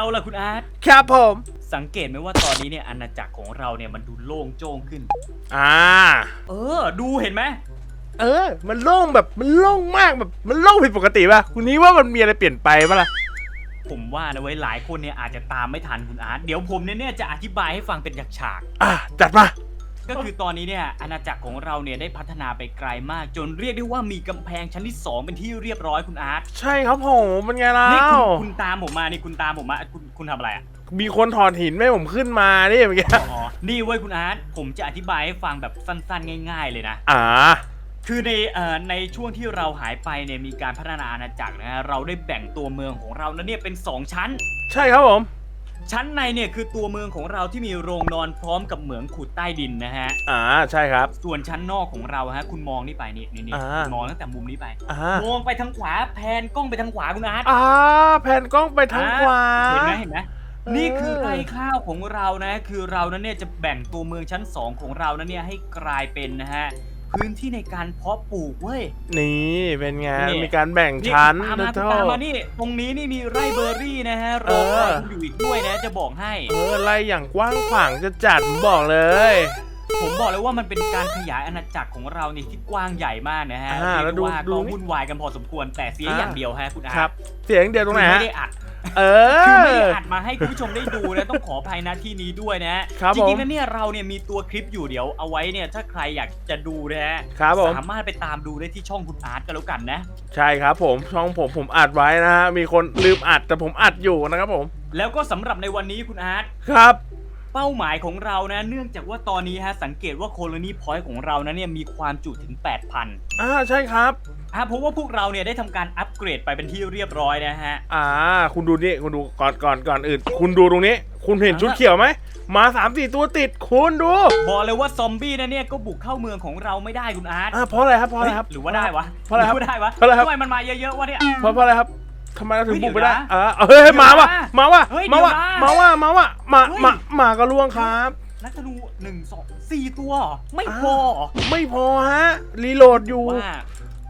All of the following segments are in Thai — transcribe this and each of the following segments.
เอาล่ะคุณอาร์ตครับผม สังเกตไหมว่าตอนนี้เนี่ยอาณาจักรของเราเนี่ยมันดูโล่งโจ้งขึ้น อ่า เออ ดูเห็นไหมเออ มันโล่งแบบมันโล่งมากแบบมันโล่งผิดปกติป่ะคุณนี้ว่ามันมีอะไรเปลี่ยนไปป่ะล่ะผมว่านะเว้ยหลายคนเนี่ยอาจจะตามไม่ทันคุณอาร์ตเดี๋ยวผมเนี่ยเนี่ยจะอธิบายให้ฟังเป็นฉากอะจัดมาๆ ก็คือตอนนี้เนี่ยอาณาจักรของเราเนี่ยได้พัฒนาไปไกลมาก จนเรียกได้ว่ามีกำแพงชั้นที่สองเป็นที่เรียบร้อยคุณอาร์ตใช่ครับผมมันไงล่ะนี่คุณคุณตามผมมานี่คุณตามผมมาคุณคุณทำอะไรอะมีคนถอดหินไม่ให้ผมขึ้นมานี่เมื่อกี้อ๋อนี่เว้ยคุณอาร์ตผมจะอธิบายให้ฟังแบบสั้นๆ ง่าย ๆ เลยนะอ่าคือในเอ่อในช่วงที่เราหายไปเนี่ยมีการพัฒนาอาณาจักรนะฮะเราได้แบ่งตัวเมืองของเรานั้นเนี่ยเป็น 2 ชั้น ใช่ครับผม ชั้นในเนี่ยคือตัวเมืองของเราที่มีโรงนอนพร้อมกับเหมืองขุดใต้ดินนะฮะ อ่าใช่ครับ ส่วนชั้นนอกของเราฮะ คุณมองนี่ไปนี่นี่นี่อ่า คุณมองตั้งแต่มุมนี้ไป อ่ามองไปทางขวาแพนกล้องไปทางขวาคุณอาร์ตอ่าแผ่นกล้องไปทางขวา เห็นไหมเห็นไหมเออ นี่คือไร่ข้าวของเรานะ คือเรานั้นเนี่ยจะแบ่งตัวเมืองชั้น 2 ของเรานั้นเนี่ยให้กลายเป็นนะฮะ พื้นที่ในการเพาะปลูกเว้ย นี่เป็นไงนี่ มีการแบ่งนี่ชั้นตามมาเด้อตามมานี่ ตรงนี้นี่มีไร่เบอร์รี่นะฮะรเอออ คุณอยู่อีกด้วยนะจะบอกให้ เออไล่อย่างกว้างขวางจะจัดผมบอกเลย ผมบอกเลยว่ามันเป็นการขยายอาณาจักรของเรานี่ที่กว้างใหญ่มากนะฮะอ่าเรียกแล้วดูได้ว่าดูก็นี่วุ่นวายกันพอสมควรแต่เสียอ่า อย่างเดียวฮะคุณอาครับ เสียงเดียวตรงไหนคือฮะ ไม่ได้อัด เอคือไม่อได้อัดมาให้คุณผู้ชมได้ดูนะต้องขออภัยนะที่นี้ด้วยนะครับจริงผมๆแล้วเนี่ยเราเนี่ยมีตัวคลิปอยู่เดี๋ยวเอาไว้เนี่ยถ้าใครอยากจะดูนะฮะครับผม สามารถไปตามดูได้ที่ช่องคุณอาร์ตก็แล้วกันนะ ใช่ครับผมช่องผมผมอัดไว้นะฮะมีคนลืมอัดแต่ผมอัดอยู่นะครับผมแล้วก็สำหรับในวันนี้คุณอาร์ตครับ เป้าหมายของเรานะ เนื่องจากว่าตอนนี้ฮะสังเกตว่าโคโลนีพอยต์ของเรานะเนี่ยมีความจุถึง 8,000อ่าใช่ครับอะเพราะว่าพวกเราเนี่ยได้ทำการอัปเกรดไปเป็นที่เรียบร้อยนะฮะ อ่า คุณดูนี่คุณดูก่อนก่อนก่อนอื่น คุณดูตรงนี้ คุณเห็นชุดเขียวไหมมาสามสี่ตัวติด คุณดูบอกเลยว่าซอมบี้นะเนี่ยก็บุกเข้าเมืองของเราไม่ได้คุณอาร์ตอ่าเพราะอะไรครับเพราะอะไรครับเฮ้ยหรือว่าได้วะเพราะอะไรครับหว่าได้วะเพราะอะไรครับ ทำไมมันมาเยอะๆวะเนี่ย เพราะเพราะอะไรครับ ทำไมเราถึงเฮ้ยบุกไปได้เดี๋ยวนะอ่าเฮ้ยเดี๋ยวมาว่ะนะมาว่ะเฮ้ยมาว่ะเดี๋ยวนะมาว่ะมาว่ะมาเฮ้ยมามาก็ล่วงครับนักธนูหนึ่งสองสี่ตัวเหรอไม่พอเหรอไม่พอฮะ รีโหลดอยู่ว่า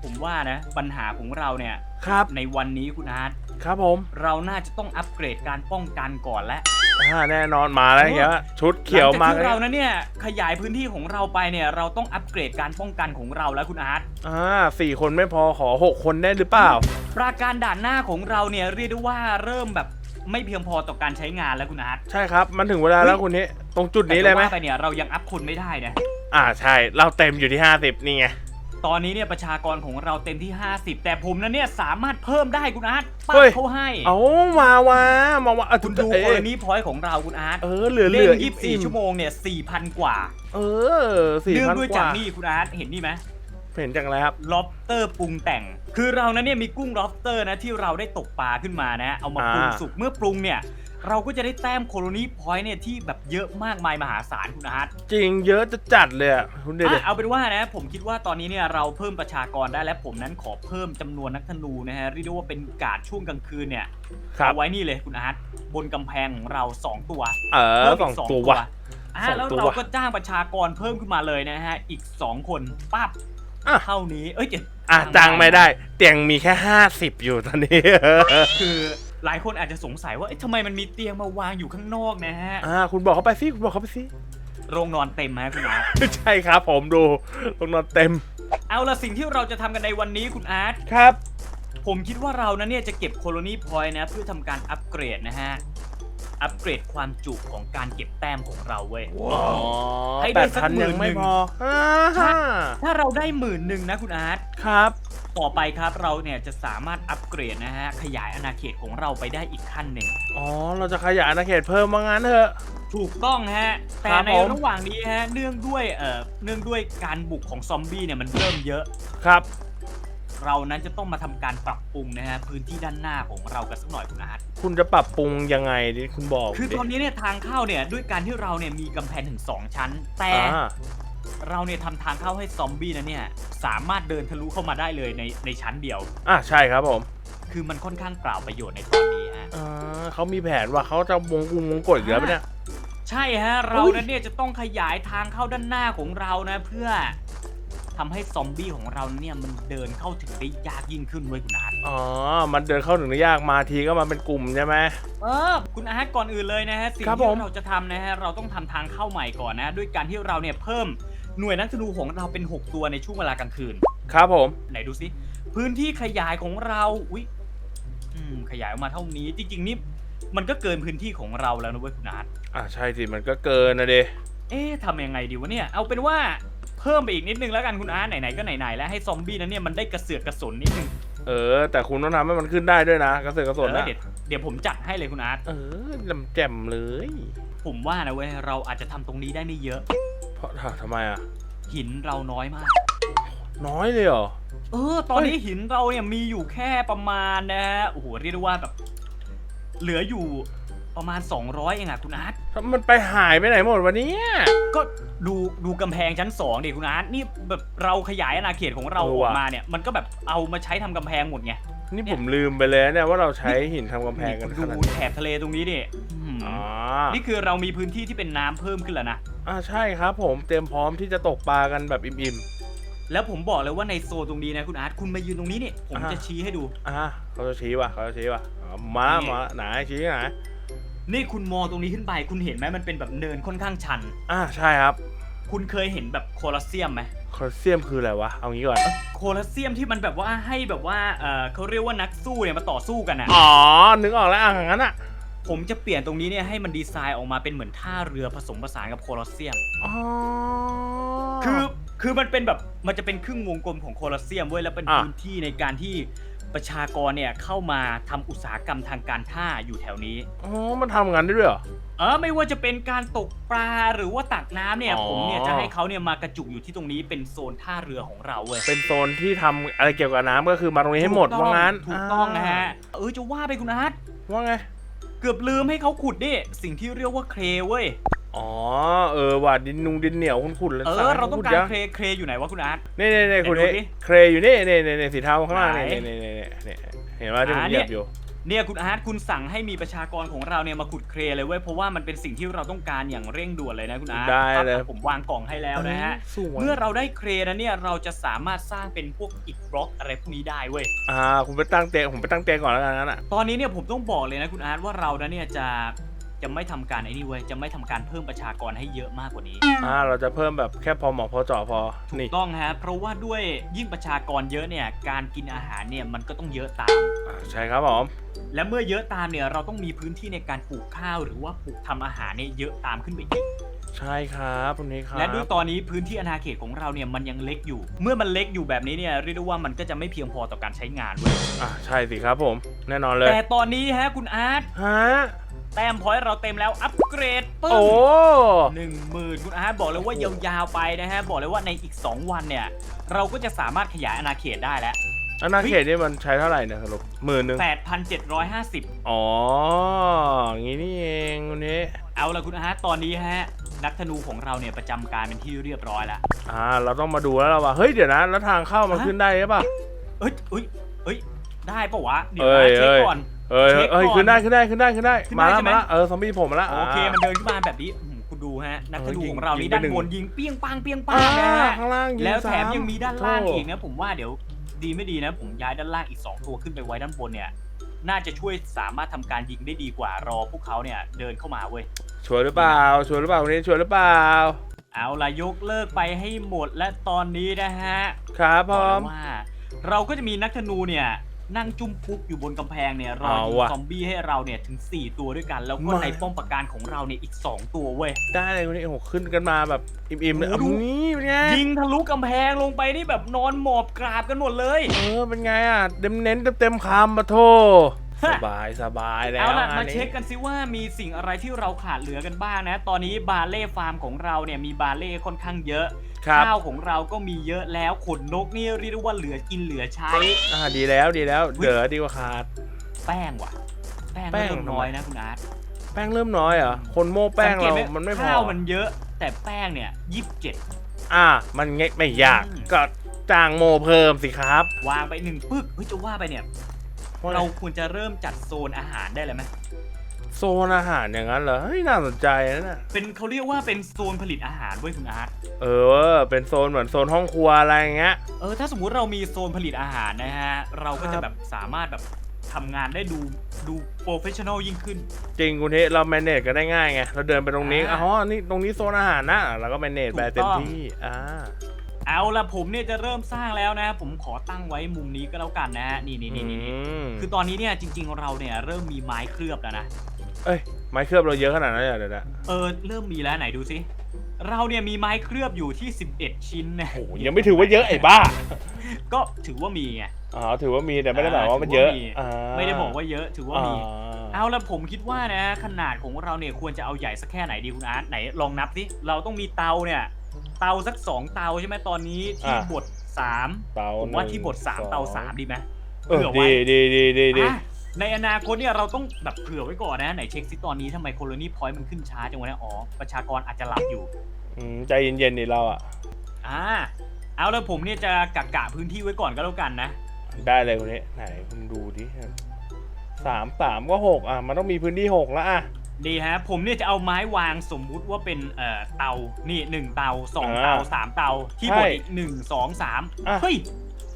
ผมว่านะ ปัญหาของเราเนี่ยครับในวันนี้คุณอาร์ตครับผม เราน่าจะต้องอัปเกรดการป้องกันก่อนแล้ว อ่าแน่นอนมาแล้วอย่างเงี้ยชุดเขียวหลัมางจากเลที่ยเรานะเนี่ยขยายพื้นที่ของเราไปเนี่ยเราต้องอัปเกรดการป้องกันของเราแล้วคุณอาร์ตอ่าสี่คนไม่พอขอหกคนได้หรือเปล่า ปราการด่านหน้าของเราเนี่ยเรียกได้ว่าเริ่มแบบไม่เพียงพอต่อการใช้งานแล้วคุณอาร์ตใช่ครับ มันถึงเวลาแล้วคุณนี้ตรงจุดนี้เลยไหมแต่จะว่าไปเนี่ยเรายังอัพคนไม่ได้นะอ่าใช่ เราเต็มอยู่ที่ 50 นี่ไง ตอนนี้เนี่ยประชากรของเราเต็มที่ 50 แต่ผมนั้นเนี่ยสามารถเพิ่มได้คุณอาร์ตเฮ้ป้ายเขาให้ เอามาวะมาวะอะคุณดูเอ้ยโคโลนีพอยต์ของเราคุณอาร์ตเออเหลือเหเล่ลืนอ24ชั่วโมงเนี่ย4,000กว่าเออสี่เนื่องพันด้วยกจากว่านี่คุณอาร์ตเห็นนี่ไหม เห็นจากอะไรครับ ล็อบสเตอร์ปรุงแต่ง คือเรานั้นเนี่ยมีกุ้งล็อบสเตอร์นะที่เราได้ตกปลาขึ้นมานะ เอามาปรุงอ่า สุก เมื่อปรุงเนี่ย เราก็จะได้แต้มโคโลนีพอยต์เนี่ยที่แบบเยอะมากมายมหาศาลคุณอาร์ตจริงเยอะจะจัดเลยอะคุณเดชอะเอาเป็นว่านะผมคิดว่าตอนนี้เนี่ยเราเพิ่มประชากรได้และผมนั้นขอเพิ่มจำนวนนักธนูนะฮะเรียกได้ว่าเป็นการดช่วงกลางคืนเนี่ยครับเอาไว้นี่เลยคุณอาร์ตบนกำแพงของเราสองตัวเออเพิ่มสองกตัววะอะสองแล้วตัวเราก็จ้างประชากรเพิ่มขึ้นมาเลยนะฮะอีกสองคนปั๊บอะ เท่านี้เอ้ยเจ็ดอะจ้างไม่ได้ เตียงมีแค่50อยู่ตอนนี้ คือ หลายคนอาจจะสงสัยว่าเอ๊ะทำไมมันมีเตียงมาวางอยู่ข้างนอกนะฮะ อ่า คุณบอกเขาไปสิคุณบอกเขาไปสิ โรงนอนเต็มฮะคุณอาร์ต ใช่ครับผมดูตรงนอนเต็มเอาละสิ่งที่เราจะทำกันในวันนี้คุณอาร์ต ครับ ผมคิดว่าเรานะเนี่ยจะเก็บโคโลนีพอยต์นะเพื่อทำการอัปเกรดนะฮะ อัปเกรดความจุของการเก็บแต้มของเราเว้ยอ๋อให้แปได้ดสักพันหมื่ยันงไม่หนึ่งพออ่าใช่ฮะถ้าเราได้หมื่นหนึ่งนะคุณอาร์ต ครับ ต่อไปครับเราเนี่ยจะสามารถอัปเกรดนะฮะขยายอาณาเขตของเราไปได้อีกขั้นหนึ่ง อ๋อ เราจะขยายอาณาเขตเพิ่มว่างั้นเถอะ ถูกต้องฮะ แต่ครับในผม ระหว่างนี้ฮะเนื่องด้วยเอ่อเนื่องด้วยการบุกของซอมบี้เนี่ยมันเริ่มเยอะ ครับ เรานั้นจะต้องมาทำการปรับปรุงนะฮะพื้นที่ด้านหน้าของเรากันสักหน่อยคุณอาร์ตคุณจะปรับปรุงยังไงดิคุณบอกคือดิตอนนี้เนี่ยทางเข้าเนี่ยด้วยการที่เราเนี่ยมีกำแพงถึง 2 ชั้น แต่อ่า เราเนี่ยทำทางเข้าให้ซอมบี้นะเนี่ย สามารถเดินทะลุเข้ามาได้เลยในในชั้นเดียว อะใช่ครับผมคือมันค่อนข้างเปล่าประโยชน์ในตอนนี้ฮะ อ่าเขามีแผนว่าเขาจะวงกุมวงกดอีกแล้วปะเนี่ย ใช่ฮะ เราอุ๊ยนั้นเนี่ยจะต้องขยายทางเข้าด้านหน้าของเรานะ เพื่อ ททำให้ซอมบี้ของเราเนี่ยมันเดินเข้าถึงได้ยากยิ่งขึ้นเว้ยคุณอาร์ตอ๋อ มันเดินเข้าถึงได้ยากมาทีก็มาเป็นกลุ่มใช่ไหม เออคุณอาร์ตก่อนอื่นเลยนะฮะสิ่งครับที่ผมเราจะทำนะฮะเราต้องทำทางเข้าใหม่ก่อนนะ ด้วยการที่เราเนี่ยเพิ่มหน่วยนักธนูของเราเป็น 6 ตัวในช่วงเวลากลางคืน ครับผม ไหนดูซิพื้นที่ขยายของเราอุ้ยอืมขยายออกมาเท่านี้ จริง ๆ นี่มันก็เกินพื้นที่ของเราแล้วนะเว้ยคุณอาร์ต อ่าใช่สิ มันก็เกินนะเด เอ๊ะทำยังไงดีวะเนี่ย เอาเป็นว่า เพิ่มไปอีกนิดนึงแล้วกันคุณอาร์ตไหนๆก็ไหนๆแล้วให้ซอมบี้นั้นเนี่ยมันได้กระเสือกกระสนนิดนึงเออ แต่คุณต้องทำให้มันขึ้นได้ด้วยนะกระเสือกกระสเอนอนะเดี๋ยวเดี๋ยวผมจัดให้เลยคุณอาร์ตเออลำแจ่มเลยผมว่านะเว้ยเราอาจจะทำตรงนี้ได้ไม่เยอะ เพราะทำไมอะ หินเราน้อยมาก น้อยเลยเหรอ เออ ตอนนี้หินเราเนี่ยมีอยู่แค่ประมาณนะฮะโอ้โหเรียกได้ว่าแบบ เหลืออยู่ ประมาณ 200เองอะคุณอาร์ตมันไปหายไปไหนหมดวันนี้ก็ดูดูกำแพงชั้นสองดิคุณอาร์ตนี่แบบเราขยายอาณาเขตของเราเออออกว่ะมาเนี่ย มันก็แบบเอามาใช้ทำกำแพงหมดไง นี่ผมลืมไปเลยเนี่ยว่าเราใช้หินทำกำแพงกันนี่ขคุณนาดดูนี้แถบทะเลตรงนี้ดิอืมอ๋อนี่คือเรามีพื้นที่ที่เป็นน้ำเพิ่มขึ้นแล้วนะ อ่าใช่ครับ ผมเตรียมพร้อมที่จะตกปลากันแบบอิ่มแล้วผมบอกเลยว่าในโซนตรงนี้นะคุณอาร์ตคุณมายืนตรงนี้นี่ผมอ่าจะชี้ให้ดู ๆอ่าเขาจะชี้ว่ะเขาจะชี้ว่ะอ๋อมานี่มาไหนชี้ไหน นี่คุณมองตรงนี้ขึ้นไป คุณเห็นไหมมันเป็นแบบเนินค่อนข้างชัน อ่าใช่ครับคุณเคยเห็นแบบโคลอสเซียมไหมคอลเซียมคืออะไรวะ เอางี้ก่อน โคลอสเซียมที่มันแบบว่าให้แบบว่าเออเขาเรียกว่านักสู้เนี่ยมาต่อสู้กันอะ อ๋อ นึกออกแล้วอะอย่างนั้นอะ ผมจะเปลี่ยนตรงนี้เนี่ยให้มันดีไซน์ออกมาเป็นเหมือนท่าเรือผสมผสานกับโคลอสเซียม อ๋อ คือ คือมันเป็นแบบ มันจะเป็นครึ่งวงกลมของโคลอสเซียมเว้ย แล้วเป็นอะพื้นที่ในการที่ ประชากรเนี่ยเข้ามาทำอุตสาหกรรมทางการท่าอยู่แถวนี้ อ๋อ มันทำงานได้ด้วยเหรอ เออไม่ว่าจะเป็นการตกปลาหรือว่าตักน้ำเนี่ย อ๋อ ผมเนี่ยจะให้เขาเนี่ยมากระจุกอยู่ที่ตรงนี้เป็นโซนท่าเรือของเราเว้ยเป็นโซนที่ทำอะไรเกี่ยวกับน้ำก็คือมาตรงนี้ให้หมดถูกว่าต้องงั้นถูกต้องนะฮะ เออจะว่าไปคุณอาร์ตอ่าว่าไง เกือบลืมให้เขาขุดดิสิ่งที่เรียกว่าเครเว้ย อ๋อเออว่าดินนุงดินเหนียวคุณขุดแล้วเอสั่อให้เราต้องขุดการยังเครเครอยู่ไหนวะคุณอาร์ตนี่นี่นี่คุณไหนดูนี่ดิเครอยู่นี่นี่นี่นี่สีเทาข้างล่างไหนนี่นี่นี่นี่นี่เห็นว่าที่ผมอ่าเหยียบเนี่ยอยู่เนี่ยคุณอาร์ตคุณสั่งให้มีประชากรของเราเนี่ยมาขุดเครเลยเว้ยเพราะว่ามันเป็นสิ่งที่เราต้องการอย่างเร่งด่วนเลยนะคุณอาร์ตได้เลยปั๊บผมวางกล่องให้แล้วนะฮะสวยเมื่อเราได้เครนะเนี่ยเราจะสามารถสร้างเป็นพวกอิฐบล็อกอะไรพวกนี้ได้เว้ยอ่าคุณไปตั้งเตียงผมไปตั้งเตียงก่อนแล้วกันงั้นอะตอนนี้เนี่ยผมต้องบอกเลยนะคุณอาร์ตว่าเรานะเนี่ยจะ จะไม่ทำการไอ้นี่เว้ยจะไม่ทำการเพิ่มประชากรให้เยอะมากกว่านี้ อ่าเราจะเพิ่มแบบแค่พอเหมาะพอเจาะพอนี่ต้องฮะเพราะว่าด้วยยิ่งประชากรเยอะเนี่ยการกินอาหารเนี่ยมันก็ต้องเยอะตาม อ่าใช่ครับผมและเมื่อเยอะตามเนี่ยเราต้องมีพื้นที่ในการปลูกข้าว หรือว่าปลูกทำอาหารเนี่ยเยอะตามขึ้นไปอีก ใช่ครับคุณนี้ครับและด้วยตอนนี้พื้นที่อาณาเขตของเราเนี่ยมันยังเล็กอยู่ เมื่อมันเล็กอยู่แบบนี้เนี่ยเรียกได้ว่ามันก็จะไม่เพียงพอต่อการใช้งานเว้ยอ่าใช่สิครับผม แน่นอนเลยแต่ตอนนี้ฮะคุณอาร์ตฮะ แต้มพอยต์เราเต็มแล้วอัปเกรดปึ้โอ้งหนึ่งหมื่นคุณอาร์ตบอกเลยว่ายาวๆไปนะฮะ บอกเลยว่าในอีก 2 วันเนี่ย เราก็จะสามารถขยายอาณาเขตได้แล้ว อาณาเขตนี่มันใช้เท่าไหร่เนี่ยสรุปหมื่นหนึ่ง8,750 อ๋ออย่างงี้นี่เองคุณนี้ เอาละคุณอาร์ตตอนนี้ฮะ นักธนูของเราเนี่ยประจำการเป็นที่เรียบร้อยแล้ว อ่า เราต้องมาดูแล้วล่ะว่า เฮ้ย เดี๋ยวนะ แล้วทางเข้ามันฮะ ขึ้นได้ใช่ปะเอ้ยเอ้ยเอ้ย ได้ปะวะ เดี๋ยวเอ้นะยเช็คเอ้ยก่อน เอ้ยเช็คเอ้ยก่อนขึ้นได้ขึ้นได้ขึ้นได้ขึ้นได้ขึ้นมาได้แล้วใช่ไหม มาแล้วเออซอมบี้ผมมาแล้วโอเคา มันเดินขึ้นมาแบบนี้อื้อหือคุณดูฮะ นักธนูเออยิงของเรานี่ยิงไปด้านหนึ่ง บนยิงเปี้ยงปังเปี้ยงปัอ่างนะฮะ ข้างล่างยิงแล้วแถมซ้ำยังมีด้านล่างโธ่อีกนะ ผมว่าเดี๋ยวดีไม่ดีนะ ผมย้ายด้านล่างอีก 2 ตัวขึ้นไปไว้ด้านบนเนี่ย น่าจะช่วยสามารถทำการยิงได้ดีกว่ารอพวกเขาเนี่ยเดินเข้ามาเว้ยชัวร์หรือเปล่าชัวร์หรือเปล่าคุณนี้ชัวร์หรือเปล่า เอาล่ะยกเลิกไปให้หมดและตอนนี้นะฮะครับพบอร้กอเลม ยว่า เราก็จะมีนักธนูเนี่ย นั่งจุ้มพุกอยู่บนกำแพงเนี่ยรอเอายิงว่ะ ซอมบี้ให้เราเนี่ยถึง 4 ตัวด้วยกัน แล้วก็มาในป้อมปราการของเราเนี่ยอีก 2 ตัวเว้ย ได้เลยคุณนี้โอ้โหขึ้นกันมาแบบอิ่มๆเลยโอ้เอาโหดู นี่เป็นไงยิงทะลุกำแพงลงไปนี่แบบนอนหมอบกราบกันหมดเลย เออเป็นไงอะเต็มเน้นเต็มๆคำมาโท สฮะบายสบายแล้วเอาล่ะงมานนี้เช็คกันซิว่ามีสิ่งอะไรที่เราขาดเหลือกันบ้างนะ ตอนนี้บาเล่ฟาร์มของเราเนี่ยมีบาเล่ค่อนข้างเยอะครับข้าวของเราก็มีเยอะแล้วขนนกนี่เรียกได้ว่าเหลือกินเหลือใช้อ่าดีแล้วดีแล้วอุ๊ยเดือดีกว่าขาด แป้งว่ะแป้งแป้งเริ่มน้อยนะคุณอาร์ตแป้งเริ่มน้อยเหรอะคนโม้แป้งสักตเราไหมันไม่พอข้าวมันเยอะ แต่แป้งเนี่ยยี่สิบเจ็ดอ่า มันเงไม่ยากอืมก็จ้างโมเพิ่มสิครับ วางไปหนึ่งปึ๊กเฮ้ยจะว่าไปเนี่ย เราควรจะเริ่มจัดโซนอาหารได้เลยไหมโซนอาหารอย่างนั้นเหรอเฮ้ยน่าสนใจนะน่ะเป็นเขาเรียกว่าเป็นโซนผลิตอาหารเว้ยคุณอาร์ตเออ เป็นโซนเหมือนโซนห้องครัวอะไรอย่างเงี้ย เออถ้าสมมุติเรามีโซนผลิตอาหารนะฮะเราก็ครัจะบแบบสามารถแบบทำงานได้ดูดูโปรเฟชชั่นอลยิ่งขึ้น จริงคุณเทเราแมเนจกันได้ง่ายไงเราเดินไปตรงนี้อ่าอ๋อนี่ตรงนี้โซนอาหารนะเราก็แมเนจถูกไปเต็มต้องที่อ่า เอาละผมเนี่ยจะเริ่มสร้างแล้วนะ ผมขอตั้งไว้มุมนี้ก็แล้วกันนะฮะนี่นี่นี่นี่อืมคือตอนนี้เนี่ยจริง ๆ เราเนี่ยเริ่มมีไม้เคลือบแล้วนะเอ้ยไม้เคลือบเราเยอะขนาดนั้นเลยเหรอเดี๋ยวนะเออเริ่มมีแล้วไหนดูสิเราเนี่ยมีไม้เคลือบอยู่ที่ 11 ชิ้นนะโอ้โหยังไม่ถือว่าเยอะไอ้บ้าก็ถือว่ามีไงอ๋อถือว่ามีแต่ไม่ได้หมายว่ามันเยอะถือว่ามีอ่าไม่ได้บอกว่าเยอะถือว่ามีอ่าเอาละผมคิดว่านะ ขนาดของเราเนี่ยควรจะเอาใหญ่สักแค่ไหนดีคุณอาร์ตไหนลองนับสิเราต้องมีเตาเนี่ย เตาสักสองเตาใช่ไหมตอนนี้ที่บทสามเตาผมว่าหนึ่งที่บทสามองเตาสามดีไหมเออเผื่อไว้ดีดีดีดีดีอะในอนาคตเนี่ยเราต้องแบบเผื่อไว้ก่อนนะ ไหนเช็คซิตอนนี้ทำไมโคโลนีพอยต์มันขึ้นช้าจังวะเนี่ยอ๋อประชากรอาจจะหลับอยู่ อืมใจเย็นๆดิเราอะ อ่าเอาแล้วผมเนี่ยจะกะกะพื้นที่ไว้ก่อนก็แล้วกันนะ ได้เลยคุณนี้ไหนคุณดูดิสามสามก็หกอะ มันต้องมีพื้นที่หกแล้วอะ ดีฮะผมเนี่ยจะเอาไม้วางสมมุติว่าเป็นเอ่อเตานี่หนึ่งเตาสองอ่าเตาสามเตาที่ใช่บทอีกหนึ่งสองสามอะ เฮ้ย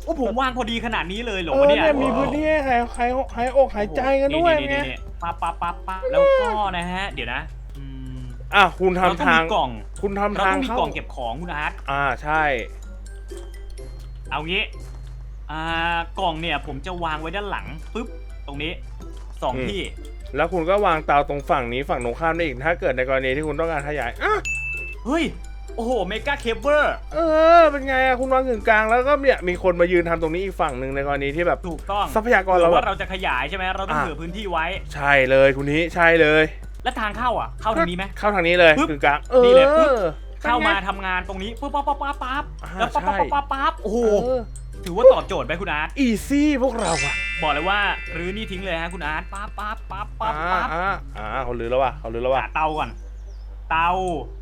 โอ้ผมวางพอดีขนาดนี้เลยเหรอเออวะเนี่ยเนี่ยมีพื้นที่ให้หายหายหายอกหายใจกันด้วยนี่ไงนี่นี่ปั๊บปั๊บปั๊บปั๊บแล้วก็นะฮะ เดี๋ยวนะอืมอะคุณเราต้องทำทาง มีกล่องคุณทำเราทางต้องมีเข้ากล่องเก็บของคุณอาร์ตอ่าใช่ เอางี้อ่ากล่องเนี่ยผมจะวางไว้ด้านหลังปุ๊บตรงนี้สองที่ แล้วคุณก็วางเตาตรงฝั่งนี้ฝั่งตรงข้ามได้อีกถ้าเกิดในกรณีที่คุณต้องการขยายอะเฮ้ย โอ้โห เมกาเคเบิลเออ เป็นไงอะคุณวางกึ่งกลางแล้วก็เนี่ยมีคนมายืนทำตรงนี้อีกฝั่งหนึ่งในกรณีที่แบบถูกต้องทรัพยากรเผื่เราอแบว่าบเราจะขยายใช่ไหมเราต้องอะเหลือพื้นที่ไว้ ใช่เลยคุณนี้ใช่เลย แล้วทางเข้าอะ เข้าทางนี้ไหมเข้าทางนี้เลยปึ๊บกึ่งกลางเออนี่เลยปึ๊บป็นไงเข้ามาทำงานตรงนี้ปุ๊บปั๊บปั๊บปั๊บปั๊บอ่าแล้วปั๊บปั๊บใช่ปั๊บปั๊บปั๊บโอ้โหเออ ถือว่าตอบโจทย์ไหมคุณอาร์ตอีซี่พวกเราอะบอกเลยว่ารื้อนี่ทิ้งเลยฮะคุณอาร์ตปั๊บปั๊บปั๊บปั๊บอ่าปั๊บอ่าอ่าเขาลือแล้วว่ะเขาลือแล้วว่ะหาเตาก่อน เตา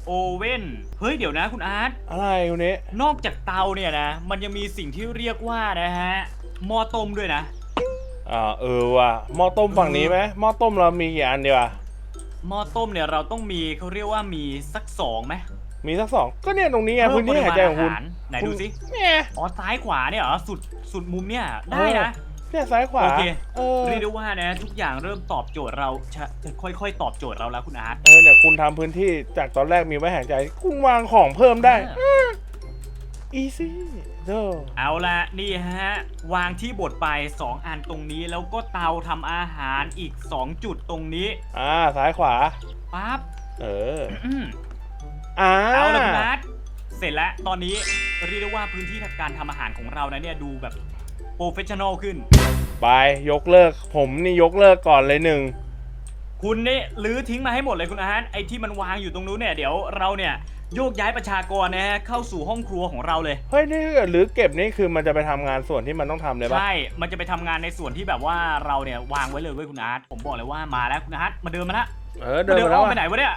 โอเว่นเฮ้ยเดี๋ยวนะคุณอาร์ตอะไรคุณนี้นอกจากเตาเนี่ยนะ มันยังมีสิ่งที่เรียกว่านะฮะหม้อต้มด้วยนะอ่าเออว่ะหม้อต้มฝั่งนี้ไหมหม้อต้มเรามีกี่อันดีวะหม้อต้มเนี่ยเราต้องมีเขาเรียกว่ามีสักสองไหม มีสักสองก็เนี่ยตรงนี้ไงเพิ่พื้มนที่หายใจของคุณปริมาณอาหารไหนดูสิเนี่ยอ๋อซ้ายขวาเนี่ยเหรอสุดสุดมุมเนี่ยได้นะเนี่ยซ้ายขวาโอเคเออเรียกได้ว่านะ ทุกอย่างเริ่มตอบโจทย์เราจะค่อย ๆ ตอบโจทย์เราแล้วคุณอาร์ตเออเนี่ยคุณทำพื้นที่จากตอนแรกมีไว้หายใจคุณวางของเพิ่มได้อีซี่เด้อเอาละนี่ฮะ วางที่บทไป 2 อันตรงนี้แล้วก็เตาทำอาหารอีก 2 จุดตรงนี้ อ่าซ้ายขวาปั๊บเออ อืมอ่าเอาละคุณอาร์ตเสร็จแล้วตอนนี้เรียกได้ว่าพื้นที่การทำอาหารของเรานะเนี่ยดูแบบโปรเฟชชั่นอลขึ้น ไปยกเลิก ผมนี่ยกเลิกก่อนเลยหนึ่ง คุณนี่ลื้อทิ้งมาให้หมดเลยคุณอาร์ตไอ้ที่มันวางอยู่ตรงนู้นเนี่ยเดี๋ยวเราเนี่ยโยกย้ายประชากรนะฮะเข้าสู่ห้องครัวของเราเลย เฮ้ยนี่ถ้าเกิดหรือเก็บนี่คือมันจะไปทำงานส่วนที่มันต้องทำเลยปะใช่ มันจะไปทำงานในส่วนที่แบบว่าเราเนี่ยวางไว้เลยเว้ยคุณอาร์ตผมบอกเลยว่ามาแล้วคุณอาร์ตมาเดินมาละเออมาเดินเดินมาแล้อ้วอมไปอะไหนวะเนี่ย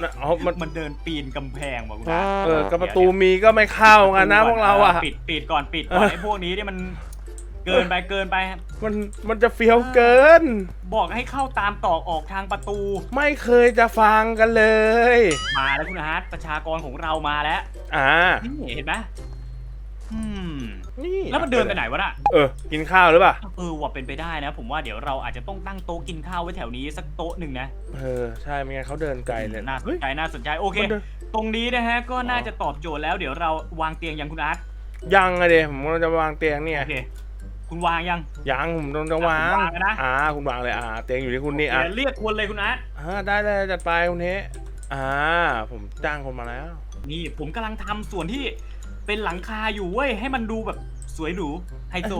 น่ะเอามันมันเดินปีนกำแพงว่ะคุณอาร์ตเออกระประตูมีก็ไม่เข้ากันนะพวกเราอะปิดปิดก่อนปิดก่อนเออไอ้พวกนี้เนี่ยมันเกินไปเกินไป มันมันจะเฟี้ยวเกิน บอกให้เข้าตามตอกออกทางประตู ไม่เคยจะฟังกันเลย มาแล้วคุณอาร์ตประชากรของเรามาแล้ว อ่านี่เห็นไหมอืม นี่แล้วมันเดินไปไหนวะน่ะเออ กินข้าวหรือเปล่า เออว่าเป็นไปได้นะ ผมว่าเดี๋ยวเราอาจจะต้องตั้งโต๊ะกินข้าวไว้แถวนี้สักโต๊ะหนึ่งนะเออ ใช่ ไม่งั้นเขาเดินไกลเลยน่าสเฮ้นยใจน่าสนใจโอเคมันเดินตรงนี้นะฮะก็น่าจะตอบโจทย์แล้วเดี๋ยวเราวางเตียงยังคุณอาร์ตยังอะเดผมกำลังจะวางเตียงเนี่ยโอเคคุณวางยังยังผมกำลังจะวางอะผมวางแล้วนะอ่าคุณวางเลยอ่าเตียงอยู่ที่คุณนี่อะเดี๋ยวเรียกคนเลยคุณอาร์ตอ่าได้เลยจัดไปคุณเทอ่าผมจ้างคนมาแล้ว นี่ผมกำลังทำส่วนที่เป็นหลังคาอยู่เว้ยให้มันดูแบบสวยหรูไฮโซ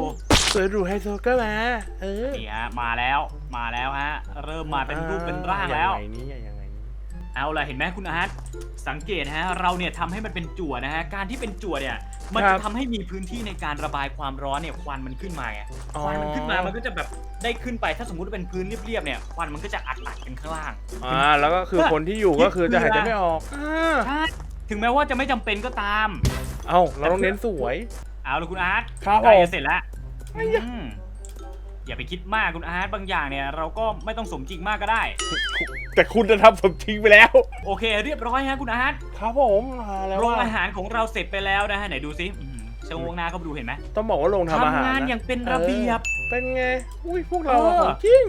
สวยหรูไฮโซก็มาเออนี่ฮะมาแล้วมาแล้วฮะ เริ่มมาเป็นรูปเป็นร่างแล้ว ยังไงนี่ยังไงนี่เอาล่ะเห็นไหมคุณอาร์ตสังเกตฮะเราเนี่ยทำให้มันเป็นจั่วนะฮะการที่เป็นจั่วเนี่ย มันจะทำให้มีพื้นที่ในการระบายความร้อนเนี่ยควันมันขึ้นมาไงควันมันขึ้นมามันก็จะแบบได้ขึ้นไปถ้าสมมติว่าเป็นพื้นเรียบๆเนี่ยควันมันก็จะอัดอัดๆกันข้างล่าง อ่าแล้วก็คือคนที่อยู่ก็คือจะหายใจไม่ออกอ่า ใช่ ถึงแม้ว่าจะไม่จำเป็นก็ตาม เอ้าเราต้องเน้นสวย เอาละคุณอาร์ตครับใกล้ผมจะเสร็จแล้วไอ้ยะ อืมอย่าไปคิดมากคุณอาร์ตบางอย่างเนี่ยเราก็ไม่ต้องสมจริงมากก็ได้ แต่คุณจะทำสมจริงไปแล้ว โอเค เรียบร้อยฮะคุณอาร์ตครับผมมาแล้วโรงว่าอาหารของเราเสร็จไปแล้วนะฮะไหนดูซิอื้อหือชะโงงหน้าเข้าไปดูเห็นไหมต้องบอกว่าโรงทำอาหารทำงานนะอย่างเป็นระเบียบออเป็นไง อุ้ยพวกเราอะเออ ของจริง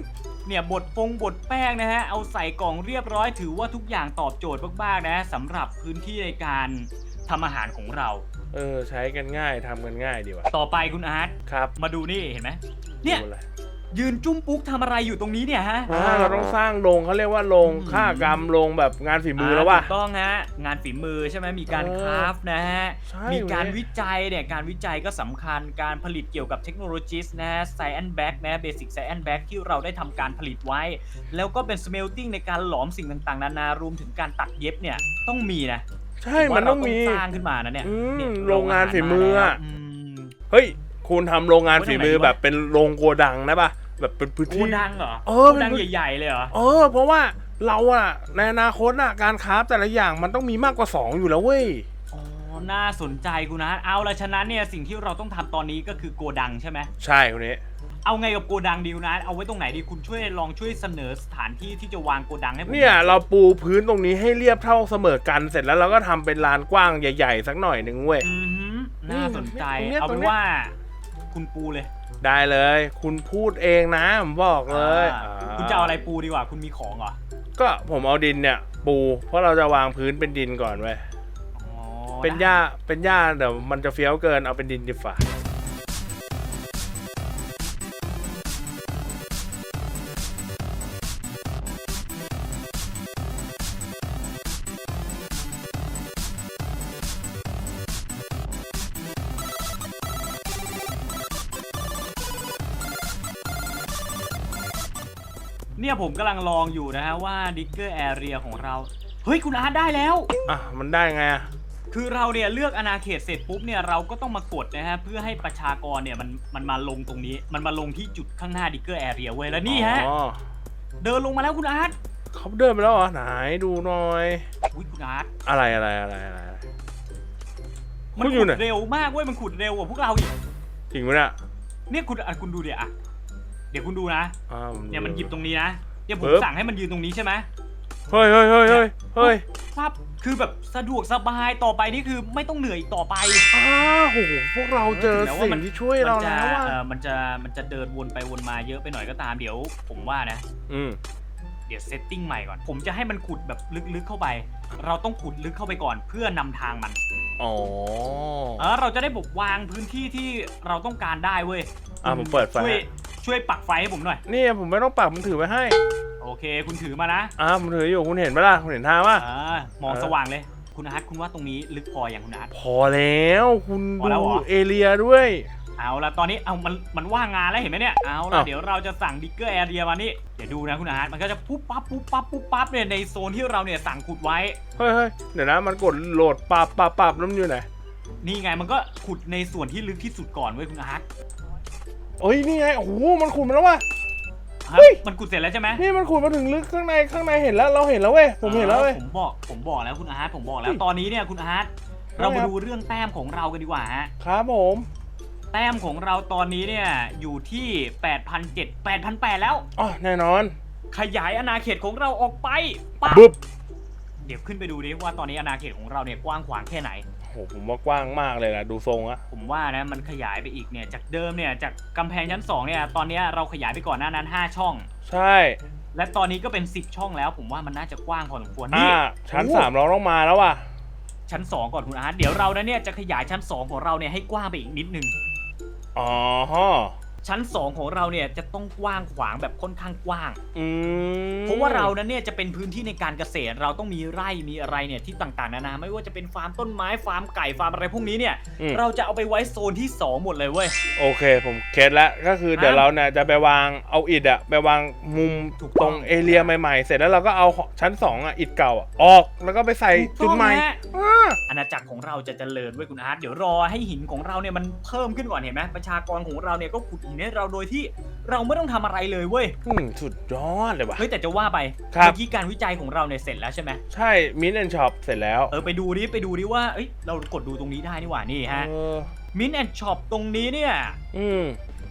เนี่ยบดฟงบดแป้งนะฮะเอาใส่กล่องเรียบร้อยถือว่าทุกอย่างตอบโจทย์มากๆนะสำหรับพื้นที่ในการทำอาหารของเรา เออ ใช้กันง่ายทำกันง่ายดีว่ะต่อไปคุณอาร์ตครับ มาดูนี่เห็นไหมเนี่ย ดูอะไร ยืนจุ้มปุ๊กทำอะไรอยู่ตรงนี้เนี่ยฮะอ่าเราต้องสร้างโรงเขาเรียกว่าโรงอืมฆ่ากรรมโรงแบบงานฝีมือแล้วว่ะ ถูกต้องฮะงานฝีมือใช่ไหมมีการเออคราฟต์นะฮะใช่มีการเว้ย วิจัยเนี่ยการวิจัยก็สำคัญการผลิตเกี่ยวกับเทคโนโลยีนะ science back นะ basic science back ที่เราได้ทำการผลิตไว้ แล้วก็เป็น smelting ในการหลอมสิ่งต่างๆ นานารวมถึงการตัดเย็บเนี่ยต้องมีนะใช่มันต้องมี ว่าเราสร้างขึ้นมานะเนี่ยอืมเนี่ยโรงงานฝีมืออะโรงาหารมาแล้วอืมเฮ้ย คุณทำโรงงานไว้ตรงฝีมือไหนวะแบบเป็นโรงโกดังนะป่ะ แบบเป็นพื้นโกที่ดังเหรอเออโกดังเป็นใหญ่ๆเลยเหรอ เออ เพราะว่าเราอะในอนาคตอะการคราฟแต่ละอย่างมันต้องมีมากกว่า 2 อยู่แล้วเว้ย อ๋อ น่าสนใจกูนะ เอาละฉะนั้นเนี่ยสิ่งที่เราต้องทำตอนนี้ก็คือโกดังใช่ไหม ใช่คนนี้ เอาไงกับโกดังดีนะ เอาไว้ตรงไหนดีคุณช่วยลองช่วยเสนอสถานที่ที่จะวางโกดังให้ผมเนี่ยเราปูพื้นตรงนี้ให้เรียบเท่าเสมอกันเสร็จแล้วเราก็ทำเป็นลานกว้างใหญ่ ๆ สักหน่อยหนึ่งเว้ย อือหือน่าสนใจตรงเนี้ยเอาตรเป็งนเนี้ยว่า คุณปูเลย ได้เลย คุณพูดเองนะผมบอกเลยอ่าาคุณจะเอาอะไรปูดีกว่า คุณมีของเหรอ ก็ผมเอาดินเนี่ย ปู เพราะเราจะวางพื้นเป็นดินก่อนเว้ย อ๋อเป็นหญ้าเป็นหญ้าเดี๋ยวมันจะเฟี้ยวเกินเอาเป็นดินดีฝ่า เนี่ยผมกำลังลองอยู่นะฮะว่าดิกเกอร์แอเรียของเรา เฮ้ย คุณอาร์ตได้แล้ว อะมันได้ไงอะคือเราเนี่ยเลือกอาณาเขตเสร็จปุ๊บเนี่ยเราก็ต้องมากดนะฮะเพื่อให้ประชากรเนี่ยมันมันมาลงตรงนี้ มันมาลงที่จุดข้างหน้าดิกเกอร์แอเรียเว้ยแล้วนี่ฮะ อ๋อเดินลงมาแล้วคุณอาร์ตเขาเดินไปแล้วเหรอไหนดูหน่อย อุ้ยคุณอาร์ตอะไรอะไรอะไรอะไรอะไร มันคุณอยู่ขุดไหนเร็วมากเว้ยมันขุดเร็วกว่าพวกเราอีกจริงไหมเนี่ยเนี่ยคุณอะคุณดูเดี๋ยวอะ เดี๋ยวคุณดูนะอ่าผดูเนี่ยมันหยิบตรงนี้นะเดี๋ยวผมปึ๊บสั่งให้มันยืนตรงนี้ใช่ไหมเฮ้ยเฮ้ยเฮ้ยเฮ้ยเฮ้ยปั๊บคือแบบสะดวกสบายต่อไปนี่คือไม่ต้องเหนื่อยอีกต่อไป อ้าวโหพวกเราเจอถึงแม้ว่าสิ่มังนที่ช่วยเรามันจะแล้วอะเออมันจะมันจะเดินวนไปวนมาเยอะไปหน่อยก็ตามเดี๋ยว ผมว่านะ อืมเดี๋ยวเซตติ้งใหม่ก่อน ผมจะให้มันขุดแบบลึกๆเข้าไป เราต้องขุดลึกเข้าไปก่อนเพื่อนำทางมัน อ๋อเออเราจะได้แบบวางพื้นที่ที่เราต้องการได้เว้ยอะผมเปิดไฟช่วยให้ ช่วยปักไฟให้ผมหน่อย นี่ผมไม่ต้องปักผมถือไว้ให้ โอเค คุณถือมานะอ่าผมถืออยู่คุณเห็นไหมล่ะคุณเห็นท่าป่ะ อ่ามองสว่างเลย คุณอาร์ตคุณว่าตรงนี้ลึกพออย่างคุณอาร์ต พอแล้วคุณพอแล้วดูเหรอ เอเรียด้วย เอาละตอนนี้เอามันมันว่างงานแล้วเห็นไหมเนี่ยเอาละอ้าว เดี๋ยวเราจะสั่งดิกเกอร์แอเรียมานี่เดี๋ยวดูนะคุณอาร์ตมันก็จะปุ๊บปั๊บปุ๊บปั๊บปุ๊บปั๊บเนี่ยในโซนที่เราเนี่ยสั่งขุดไว้ เฮ้ยเฮ้ยเดี๋ยวนะมันกดโหลดปับปับปับแล้วมันอยู่ไหนนี่ไงมันก็ขุดในส่วนที่ลึกที่สุดก่อนเว้ยคุณอาร์ต เอ้ยนี่ไงโอ้โหมันขุดมาแล้วว่ะฮะเฮ้ย มันขุดเสร็จแล้วใช่ไหมนี่มันขุดมาถึงลึกข้างในข้างในเห็นแล้วเราเห็นแล้วเว้ยผมเห็นแล้วเว้ย ผมบอกผมบอกแล้วคุณอาร์ตผมบอกแล้ว เฮ้ยตอนนี้เนี่ยคุณอาร์ตครับเรามาดูเรื่องแต้มของเรากันดีกว่าฮะครับผมแต้มของเราตอนนี้เนี่ยอยู่ที่ 8,700 8,800 แล้ว อ๋อแน่นอนขยายอาณาเขตของเราออกไปปั๊บบึ๊บเดี๋ยวขึ้นไปดูดิว่าตอนนี้อาณาเขตของเราเนี่ยกว้างขวางแค่ไหน โอ้โหผมว่ากว้างมากเลยนะดูทรงอะผมว่านะมันขยายไปอีกเนี่ยจากเดิมเนี่ยจากกำแพงชั้น2เนี่ยตอนเนี้ยเราขยายไปก่อนหน้านั้น 5 ช่อง ใช่และตอนนี้ก็เป็น 10 ช่องแล้ว ผมว่ามันน่าจะกว้างพอสมควรอ่านี่ชั้นโอ้สามเราต้องมาแล้วว่ะชั้น 2 ก่อนคุณอาร์ตเดี๋ยวเรานะเนี่ยจะขยายชั้น 2 ของเราเนี่ยให้กว้างไปอีกนิดนึงอ๋อฮะ ชั้น 2 ของเราเนี่ยจะต้องกว้างขวางแบบค่อนข้างกว้าง อืมเพราะว่าเรานั้นเนี่ยจะเป็นพื้นที่ในการเกษตร เราต้องมีไร่มีอะไรเนี่ยที่ต่างๆนานาไม่ว่าจะเป็นฟาร์มต้นไม้ฟาร์มไก่ฟาร์มอะไรพวกนี้เนี่ยอืมเราจะเอาไปไว้โซนที่ 2 หมดเลยเว้ย โอเคผมเก็ตแล้วก็คือเดี๋ยวอะเราเนี่ยจะไปวางเอาอิฐอะไปวางมุมถูกตต้รองงเอเรียใหม่ๆ เสร็จแล้วเราก็เอาชั้นสองอะอิฐเก่าอะออกแล้วก็ไปใส่ถูกจุดต้องใหม่ฮะอ่า อาณาจักรของเราจะเจริญเว้ยคุณอาร์ตเดี๋ยวรอให้หินของเราเนี่ยมันเพิ่มขึ้นก่อนเห็นไหมประชากรของเราเนี่ยก็ขุดหินให้เราโดยที่เราไม่ต้องทำอะไรเลยเว้ย อืมสุดยอดเลยว่ะ เฮ้ยแต่จะว่าไปครับ เมื่อกี้การวิจัยของเราเนี่ยเสร็จแล้วใช่ไหมใช่มินแอนช็อปเสร็จแล้วเออไปดูดิไปดูดิว่าเอ้ยเรากดดูตรงนี้ได้นี่หว่านี่ฮะเออมินแอนช็อปตรงนี้เนี่ย อืม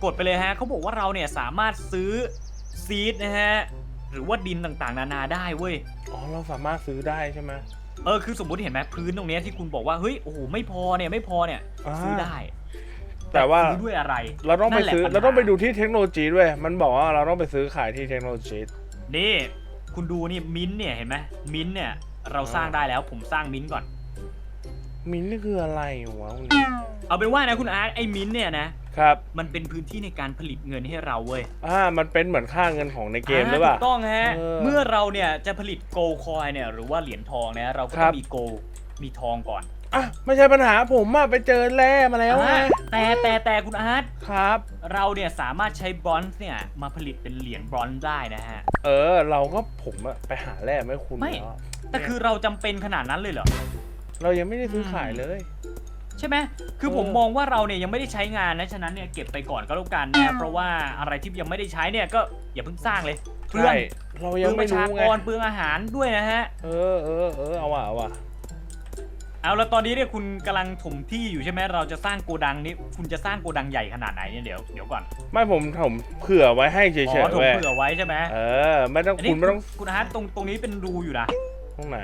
กดไปเลยฮะเขาบอกว่าเราเนี่ยสามารถซื้อซีดนะฮะหรือว่าดินต่างๆ นานาได้เว้ย อ๋อเราสามารถซื้อได้ใช่ไหมเออคือสมมติเห็นไหมพื้นตรงเนี้ยที่คุณบอกว่าเฮ้ยโอ้โหไม่พอเนี่ยไม่พอเนี่ยอ่าซื้อได้ แต่ว่าซื้อด้วยอะไร เราต้องไปนั่นแหละซื้อปัญหา เราต้องไปดูที่เทคโนโลยีด้วย มันบอกว่าเราต้องไปซื้อขายที่เทคโนโลยี นี่ คุณดูนี่มิ้นท์เนี่ยเห็นไหมมิ้นท์เนี่ยเราสร้างได้แล้วผมสร้างมิ้นท์ก่อน มินนี่คืออะไรวะคุณนิกเอาเป็นว่านะคุณอาร์ตไอ้มิ้นท์เนี่ยนะครับ มันเป็นพื้นที่ในการผลิตเงินให้เราเว้ยอ่า มันเป็นเหมือนค่าเงินของในเกมหรือเปล่า ถูกต้องฮะเออเมื่อเราเนี่ยจะผลิตโกลคอยเนี่ยหรือว่าเหรียญทองเนี่ยเราก็ครัต้อบ งมีโกลมีทองก่อน อะไม่ใช่ปัญหาผมอะไปเจอแร่มาแล้วไงอ่าแต่แต่แต่คุณอาร์ตครับ เราเนี่ยสามารถใช้บรอนซ์เนี่ยมาผลิตเป็นเหรียญบรอนซ์ได้นะฮะ เออ เราก็ผมอะไปหาแร่ไม่คุณไม่ แล้วแต่คือเราจำเป็นขนาดนั้นเลยเหรอ เรายังไม่ได้ซื้อขายเลย ใช่ไหม คือเออผมมองว่าเราเนี่ยยังไม่ได้ใช้งานนะ ฉะนั้นเนี่ยเก็บไปก่อนก็แล้วกันนะเพราะว่าอะไรที่ยังไม่ได้ใช้เนี่ยก็อย่าเพิ่งสร้างเลยเปลืองใช่เราเปยัลืงองปไม่ระชารู้กไงรเปลืองอาหารด้วยนะฮะ เออเออเออเอาว่ะเอาว่ะ เอาแล้วตอนนี้เนี่ยคุณกำลังถมที่อยู่ใช่ไหมเราจะสร้างโกดังนี้คุณจะสร้างโกดังใหญ่ขนาดไหนเนี่ยเดี๋ยวเดี๋ยวก่อนไม่ผมผมเผื่อไว้ให้เฉยอ๋อๆถมเว้ยเผื่อไว้ใช่ไหมเออ ไม่ต้องอันนี้คุณไม่ต้องคุณอาร์ตตรงตรงนี้เป็นรูอยู่นะตรงไหน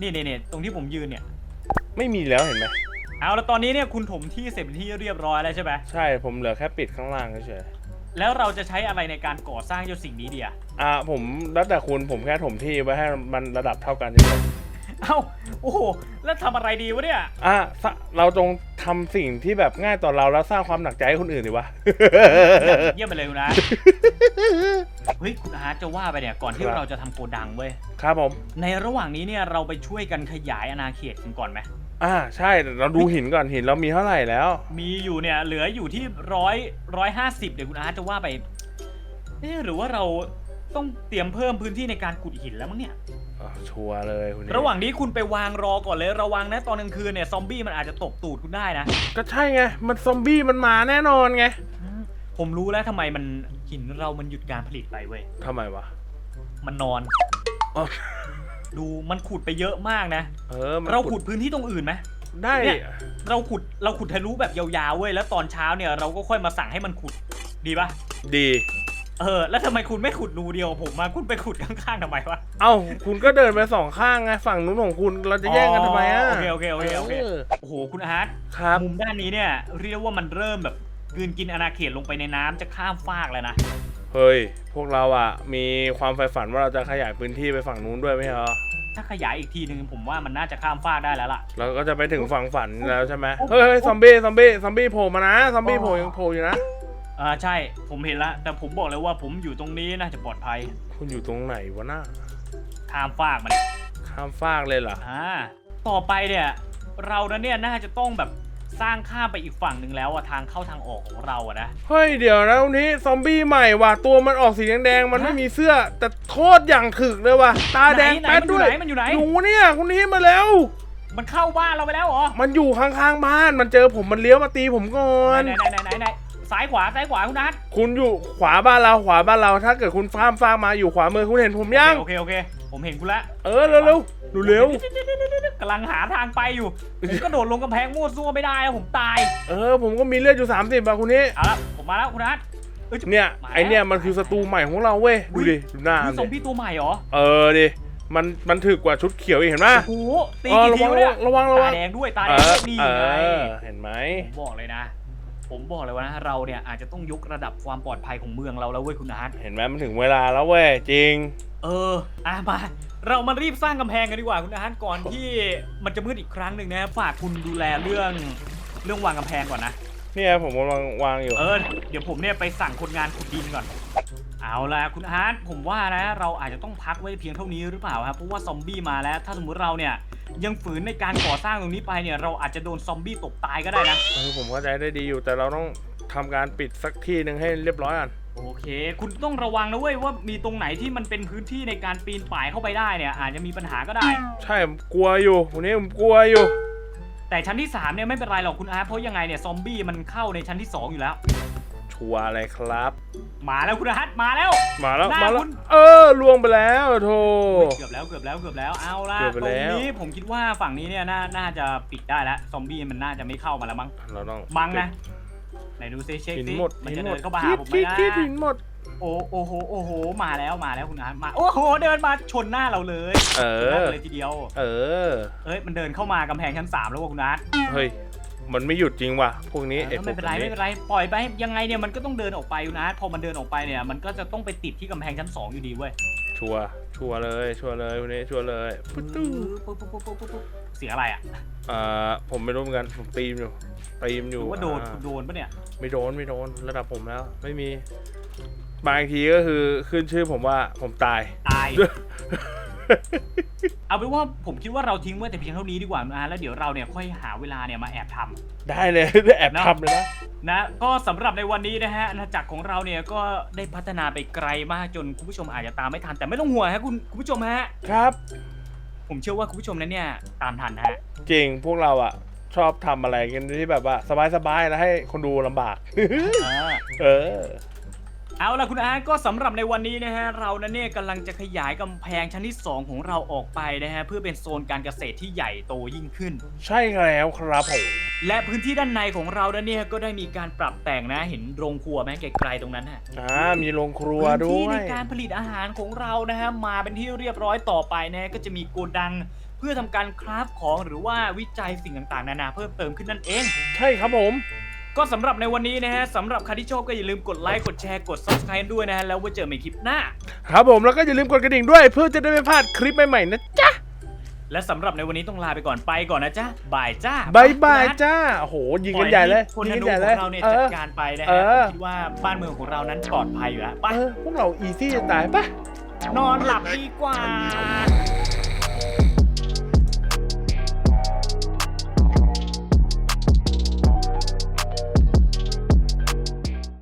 นี่นี่นี่ตรงที่ผมยืนเนี่ย ไม่มีแล้วเห็นไหมเอาแล้วตอนนี้เนี่ยคุณถมที่เสร็จเป็นที่เรียบร้อยแล้วใช่ไหมใช่ผมเหลือแค่ปิดข้างล่างเฉยแล้วเราจะใช้อะไรในการก่อสร้างเจ้าสิ่งนี้เดีย ๆอะผมแล้วแต่คุณผมแค่ถมที่ไว้ให้มันระดับเท่ากันเฉย เอ้าโอ้โหแล้วทำอะไรดีวะเนี่ยๆอะสะเราจงทำสิ่งที่แบบง่ายต่อเราแล้วสร้างความหนักใจให้คนอื่นดีวะ เยี่ยมไปเลยคุณอาร์ต เฮ้ยคุณอาร์ตจะว่าไปเนี่ยก่อนที่ครับ เราจะทำโกดังเว้ย ครับผม ในระหว่างนี้เนี่ยเราไปช่วยกันขยายอาณาเขตกันก่อนไหม อ่าใช่เราดูหินก่อนหินเรามีเท่าไหร่แล้ว มีอยู่เนี่ยเหลืออยู่ที่ร้อยร้อยห้าสิบเดี๋ยวคุณอาร์ตจะว่าไปเอ๊ะหรือว่าเราต้องเตรียมเพิ่มพื้นที่ในการขุดหินแล้วมั้งเนี่ย อะชัวร์เลยคุณนี่ระหว่างนี้คุณไปวางรอก่อนเลยระวังนะตอนกลางคืนเนี่ยซอมบี้มันอาจจะตบตูดคุณได้นะ ก็ใช่ไง มันซอมบี้มันมาแน่นอนไงอืมผมรู้แล้วทำไมมันหินเรามันหยุดการผลิตไปเว้ย ทำไมวะมันนอน อ๋อดูมันขุดไปเยอะมากนะ เออมันเราขุดพื้นที่ตรงอื่นไหม ได้เนี่ดิยเราขุดเราขุดทะลุแบบยาวๆเว้ยแล้วตอนเช้าเนี่ยเราก็ค่อยมาสั่งให้มันขุดดีปะดี เออ แล้วทำไมคุณไม่ขุดรูเดียวผมมาคุณไปขุดข้างๆทำไมวะเอ้าคุณก็เดินไปสองข้างไงฝั่งนู้นของคุณเราจะแย่งกันทำไมอะโอเคโอเคโอเคโอเคอโอ้โหคุณอาร์ตครับมุมด้านนี้เนี่ยเรียกว่ามันเริ่มแบบกลืนกินอาณาเขตลงไปในน้ำจะข้ามฟากแล้วนะเฮ้ยพวกเราอะมีความใฝ่ฝันว่าเราจะขยายพื้นที่ไปฝั่งนู้นด้วยไหมเหรอถ้าขยายอีกทีหนึ่งผมว่ามันน่าจะข้ามฟากได้แล้วล่ะเราก็จะไปถึงฝั่งฝันแล้วใช่ไหมเฮ้ยเฮ้ยซอมบี้ซอมบี้ซอมบี้โผล่มานะซอมบี้โผล่ยังโผล่อยู่นะ อ่าใช่ผมเห็นแล้วแต่ผมบอกเลยว่าผมอยู่ตรงนี้น่าจะปลอดภัย คุณอยู่ตรงไหนวะน่าข้ามฟากมันข้ามฟากเลยเหรออ่าต่อไปเนี่ย เรานั้นเนี่ยน่าจะต้องแบบสร้างข้ามไปอีกฝั่งหนึ่งแล้วอะทางเข้าทางออกของเราอะนะ เฮ้ยเดี๋ยวนะวันนี้ซอมบี้ใหม่ว่ะตัวมันออกสีแดงๆมันไม่มีเสื้อ แต่โคตรอย่างถึกเลยว่ะตาแดงไหนแป๊ดมันอยู่ด้วไหยนมันอยู่ไหน หนูเนี่ยคุณนี้มาแล้ว มันเข้าบ้านเราไปแล้วเหรอมันอยู่ข้างๆบ้านมันเจอผมมันเลี้ยวมาตีผมก่อน ไหนไหนไหนไหนไหน ซ้ายขวาซ้ายขวาคุณนัทคุณอยู่ขวาบ้านเราขวาบ้านเราถ้าเกิดคุณฟ้ามฟ้ามมาอยู่ขวามือคุณเห็นผมยังโอเคโอเคโอเคผมเห็นคุณละเออเร็วเร็วๆดูเร็วกำลังหาทางไปอยู่ผมก็โดดลงกำแพงมั่วซั่วไม่ได้อะผมตาย เออ ผมก็มีเลือดอยู่ 30บาทคุณนี้เอาละผมมาแล้วคุณนัทอ้เนี่ยมาแล้วไอเนี่ยมันคือศัตรูใหม่ของเราเว้ยดูดิดูหน้านี่มันซอมดิบี้ตัวใหม่เหรอเออดิมันมันถึกกว่าชุดเขียวอีกเห็นไหมโอ้โหตีเออกี่ระทีวังวะเนี่ยระวังระวัตางแดงด้วยตาเอแดงอด้วยนี่เอไงอเห็นไหมผมบอกเลยนะ ผมบอกเลยว่านะเราเนี่ยอาจจะต้องยกระดับความปลอดภัยของเมืองเราแล้วเว้ยคุณอาร์ตเห็นไหมมันถึงเวลาแล้วเว้ยจริง เอออะมา เรามารีบสร้างกำแพงกันดีกว่าคุณอาร์ตก่อนที่มันจะมืดอีกครั้งหนึ่งนะฝากคุณดูแลเรื่องเรื่องวางกำแพงก่อนนะ เนี่ยผมกำลังวางอยู่ เออ เดี๋ยวผมเนี่ยไปสั่งคนงานขุดดินก่อน เอาละคุณอาร์ตผมว่านะ เราอาจจะต้องพักไว้เพียงเท่านี้หรือเปล่าครับเพราะว่าซอมบี้มาแล้ว ถ้าสมมุติเราเนี่ยยังฝืนในการก่อสร้างตรงนี้ไปเนี่ยเราอาจจะโดนซอมบี้ตบตายก็ได้นะ เออผมเข้าใจได้ดีอยู่แต่เราต้องทำการปิดสักที่หนึ่งให้เรียบร้อยก่อนโอเค คุณต้องระวังนะเว้ยว่ามีตรงไหนที่มันเป็นพื้นที่ในการปีนป่ายเข้าไปได้เนี่ยอาจจะมีปัญหาก็ได้ ใช่ผมกลัวอยู่วันนี้ผมกลัวอยู่ แต่ชั้นที่สามเนี่ยไม่เป็นไรหรอกคุณอาร์ตเพราะยังไงเนี่ยซอมบี้มันเข้าในชั้นที่สองอยู่แล้ว ชัวร์อะไรครับ มาแล้วคุณอาร์ตมาแล้ว มาแล้วหน้ามาแล้วคุณ เออล่วงไปแล้วโธ่ เกือบแล้วเกือบแล้วเกือบแล้วเอาละเกือบไปตรแล้งว นี้ผมคิดว่าฝั่งนี้เนี่ยน่าน่าจะปิดได้แล้วซอมบี้มันน่าจะไม่เข้ามาแล้วมั้งเราต้องมั้งนะปิดไหนดูซิเช็คหินซิหมดมันหินจะหมเดิดนเข้ามาคิหาดผมไหมคิดนะคิดหินหมด โอ้โอ้โหโอ้โหมาแล้วมาแล้วคุณอาร์ตมาโอ้โหเดินมาชนหน้าเราเลยเอชนหน้าอเลยทีเดียวเออ เอ้ยมันเดินเข้ามากำแพงชั้นสามแล้วว่ะคุณอาร์ตเฮ้ย มันไม่หยุดจริงว่ะ พวกนี้เอไอ้อพวไม่กเป็นไรนี้ไม่เป็นไรปล่อยไปยังไงเนี่ยมันก็ต้องเดินออกไปคุณอาร์ตพอมันเดินออกไปเนี่ยมันก็จะต้องไปติดที่กำแพงชั้นสองอยู่ดีเว้ยชัวร์ชัวร์เลย ชัวร์เลยพวกนี้ชัวร์เลยปุ๊บตู้ปุ๊บปุ๊บปุ๊บปุ๊บปุ๊บปุ๊บเสียงอะไรอะเอ่อผมไม่รู้เหมือนกัน ผมตีมอยู่ตีมอหยู่รือว่าโดนอ่คุณโดนปะเนี่ยไม่โดน ไม่โดน ระดับผมแล้ว ไม่มี บางทีก็คือขึ้นชื่อผมว่าผมตาย ตาย เอาเป็นว่าผมคิดว่าเราทิ้งไว้แต่เพียงเท่านี้ดีกว่านะแล้วเดี๋ยวเราเนี่ยค่อยหาเวลาเนี่ยมาแอบทำ ได้เลย แอบทำเลยนะ นะก็สำหรับในวันนี้นะฮะอาณาจักรของเราเนี่ยก็ได้พัฒนาไปไกลมากจนคุณผู้ชมอาจจะตามไม่ทันแต่ไม่ต้องห่วงฮะคุณคุณผู้ชมฮะครับ ผมเชื่อว่าคุณผู้ชมนั้นเนี่ยตามทันนะฮะจริงพวกเราอะ ชอบทำอะไรกันที่แบบว่า สบายๆแล้วให้คนดูลำบาก อ่า เออ เอาล่ะคุณอาร์ตก็สำหรับในวันนี้นะฮะเรานั้นเนี่ยกำลังจะขยายกำแพงชั้นที่ 2 ของเราออกไปนะฮะเพื่อเป็นโซนการเกษตรที่ใหญ่โตยิ่งขึ้น ใช่แล้วครับผมและพื้นที่ด้านในของเรานั้นเนี่ยก็ได้มีการปรับแต่งนะเห็นโรงครัวไหมไกลๆตรงนั้นฮะอ่ามีโรงครัวพื้นด้ที่วในยการผลิตอาหารของเรานะฮะมาเป็นที่เรียบร้อยต่อไปนะฮะก็จะมีโกดังเพื่อทำการคราฟของหรือว่าวิจัยสิ่งต่างๆ นานาเพิ่มเติมขึ้นนั่นเอง ใช่ครับผม ก็สำหรับในวันนี้นะฮะสำหรับใครที่ชอบก็อย่าลืมกดไลค์กดแชร์กด subscribe ด้วยนะฮะแล้วไว้เจอกันใหม่คลิปหน้า ครับผมแล้วก็อย่าลืมกดกระดิ่งด้วยเพื่อจะได้ไม่พลาดคลิปใหม่ๆนะจ๊ะและสำหรับในวันนี้ต้องลาไปก่อนไปก่อนนะจ๊ะบายจ้าบายบายนัดจ้าโอ้โหยิงกันใหญ่เลยปล่อยิงให้กันคนธใหญ่นูเลยของเราเนี่ยเอจัดอ การไปนะเอฮะอ ผมคิดว่าบ้านเมืองของเรานั้นปลอดภัยอยู่แล้วไปเออพวกเราอีซี่จะตายปะ นอนหลับดีกว่า